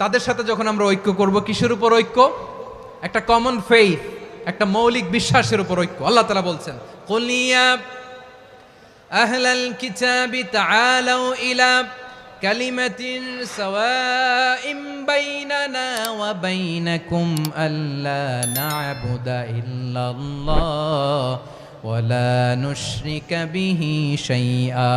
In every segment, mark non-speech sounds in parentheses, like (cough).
তাদের সাথে যখন আমরা ঐক্য করব কিসের উপর ঐক্য একটা কমন ফেইথ একটা মৌলিক বিশ্বাসের উপর ঐক্য আল্লাহ তালা বলছেন কলিয়া আহলাল কিতাবি তাআলাউ ইলা কালিমাতিন সাওয়াইম বাইনানা وبينكم ألا نعبد إلا الله ولا نشرك به شيئا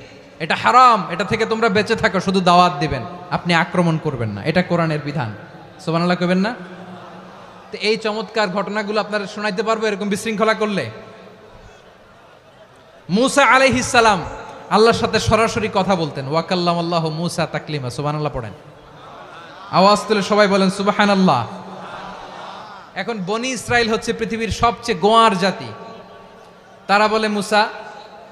এটা হারাম, এটা থেকে তোমরা বেঁচে থাকো, শুধু দাওয়াত দিবেন। আপনি আক্রমণ করবেন না। এটা কোরআনের বিধান। সোবানাল্লাহ কবেন না? তো এই চমৎকার ঘটনাগুলো আপনারা শোনাইতে পারব, এরকম বিশৃঙ্খলা করলে। মুসা আলাইহিসালাম আল্লাহর সাথে সরাসরি কথা বলতেন। ওয়াকাল্লাম আল্লাহ মুসা তাকলিমা, সুবহানাল্লাহ পড়েন। আওয়াজ তুলে সবাই বলেন সুবাহান আল্লাহ এখন বনি ইসরায়েল হচ্ছে পৃথিবীর সবচেয়ে গোয়ার জাতি। তারা বলে, মুসা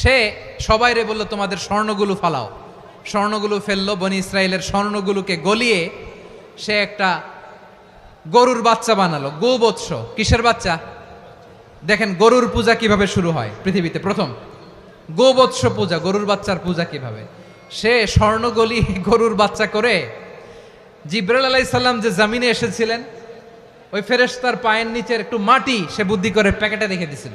সে সবাইরে বলল, তোমাদের স্বর্ণগুলো ফালাও। স্বর্ণগুলো ফেলল, বনি ইসরায়েলের স্বর্ণগুলোকে গলিয়ে সে একটা গরুর বাচ্চা বানালো। গোবৎস, কিসের বাচ্চা? দেখেন, গরুর পূজা কীভাবে শুরু হয় পৃথিবীতে? প্রথম, গোবৎস পূজা, গরুর বাচ্চার পূজা কীভাবে? সে স্বর্ণ গলি গরুর বাচ্চা করে জিব্রাইল আলাইসাল্লাম যে জামিনে এসেছিলেন, ওই ফেরেশতার পায়ের নিচের একটু মাটি সে বুদ্ধি করে প্যাকেটে রেখে দিছিল।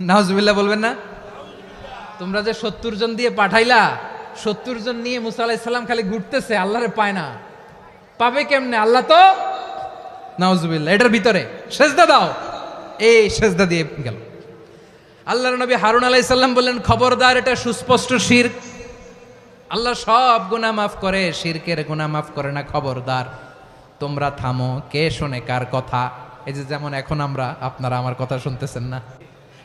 নাহজুবিল্লাহ বলবেন না? তোমরা যে সত্তর জন দিয়ে পাঠাইলা, সত্তর জন নিয়ে মুসা আলাহ সাল্লাম খালি ঘুরতেছে, আল্লাহরে পায় না। পাবে কেমনে? আল্লাহ তো? নাউজুবিল্লাহ, এটার ভিতরে। সেজদা দাও। এই সেজদা দিয়ে গেল। আল্লাহর নবী হারুন আলাইসাল্লাম বললেন, খবরদার, এটা সুস্পষ্ট শির আল্লাহ সব গুনাহ মাফ করে, শিরকের গুনাহ মাফ করে না, খবরদার। তোমরা থামো, কে শোনে কার কথা? এই যে যেমন এখন আমরা, আপনারা আমার কথা শুনতেছেন না?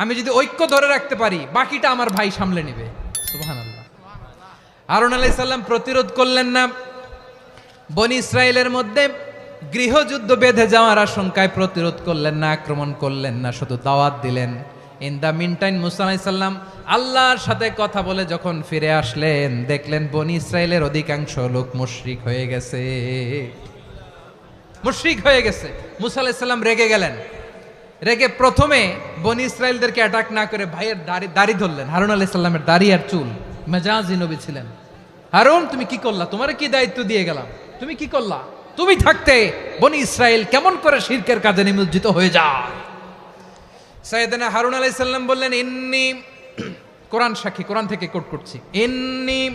আমি যদি ঐক্য ধরে রাখতে পারি, বাকিটা আমার ভাই সামলে নেবে। সুবাহান আল্লাহ হারুন আলাইসাল্লাম প্রতিরোধ করলেন না। বনি ইসরায়েলের মধ্যে গৃহযুদ্ধ বেঁধে যাওয়ার আশঙ্কায় প্রতিরোধ করলেন না, আক্রমণ করলেন না, শুধু দাওয়াত দিলেন। ইন দ্য মিনটাইম মুসা আলাইসাল্লাম আল্লাহর সাথে কথা বলে যখন ফিরে আসলেন, দেখলেন বনি ইসরায়েলের অধিকাংশ লোক মুশরিক হয়ে গেছে। মুশরিক হয়ে গেছে। মুসা আলাইসাল্লাম রেগে গেলেন। রেগে প্রথমে বনি ইসরায়েলদেরকে অ্যাটাক না করে ভাইয়ের দাড়ি দাড়ি ধরলেন। হারুন আলাইসাল্লামের দাড়ি আর চুল। মেজাজি নবী ছিলেন। হারুন, তুমি কি করলা? তোমার কি দায়িত্ব দিয়ে গেলাম? তুমি কি করলা? তুমি থাকতে বনি ইসরায়েল কেমন করে শিরকের কাজে নিমজ্জিত হয়ে যায়? সাইয়েদনা হারুন আলাইসাল্লাম বললেন, ইন্নি (clears throat) কোরআন সাক্ষী, কোরআন থেকে কোট করছি। ইন্নি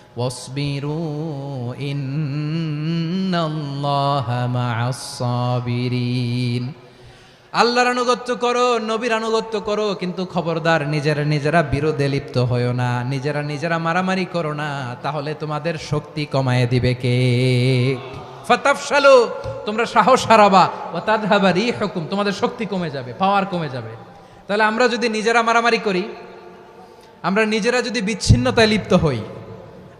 وَاصْبِرُوا إِنَّ اللَّهَ مَعَ الصَّابِرِينَ আল্লাহর আনুগত্য করো নবীর আনুগত্য করো কিন্তু খবরদার নিজেরা নিজেরা বিরোধে লিপ্ত হয়েও না নিজেরা নিজেরা মারামারি করো না তাহলে তোমাদের শক্তি কমায় দিবে কে ফতাফশালু তোমরা সাহস হারাবা ও তাদহাবারি হুকুম তোমাদের শক্তি কমে যাবে পাওয়ার কমে যাবে তাহলে আমরা যদি নিজেরা মারামারি করি আমরা নিজেরা যদি বিচ্ছিন্নতায় লিপ্ত হই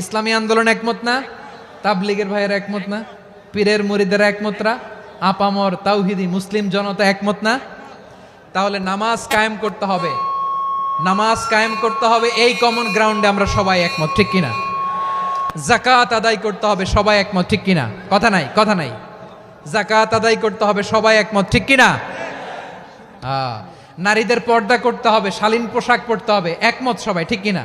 ইসলামী আন্দোলন একমত না? তাবলিগের ভাইয়ের একমত না? পীরের মুরিদের একমত না? আপামর তাওহিদি মুসলিম জনতা একমত না? তাহলে নামাজ কায়েম করতে হবে। নামাজ কায়েম করতে হবে, এই কমন গ্রাউন্ডে আমরা সবাই একমত, ঠিক কিনা? জাকাত আদায় করতে হবে, সবাই একমত, ঠিক কিনা? কথা নাই কথা নাই। জাকাত আদায় করতে হবে, সবাই একমত, ঠিক কিনা? নারীদের পর্দা করতে হবে, শালীন পোশাক পরতে হবে, একমত সবাই, ঠিক কিনা?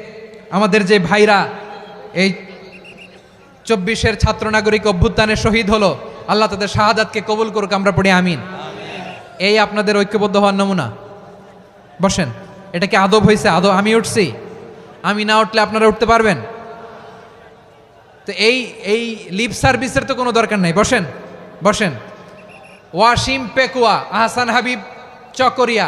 আমাদের যে ভাইরা এই চব্বিশের ছাত্র নাগরিক অভ্যুত্থানে শহীদ হলো, আল্লাহ তাদের শাহাদাতকে কবুল করুক, আমরা পড়ি আমিন। এই আপনাদের ঐক্যবদ্ধ হওয়ার নমুনা। বসেন, এটা কি আদব হয়েছে আদব আমি উঠছি? আমি না উঠলে আপনারা উঠতে পারবেন? তো এই এই লিপ সার্ভিসের তো কোনো দরকার নাই। বসেন বসেন। ওয়াসিম পেকুয়া, আহসান হাবিব চকরিয়া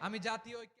আমি জাতীয়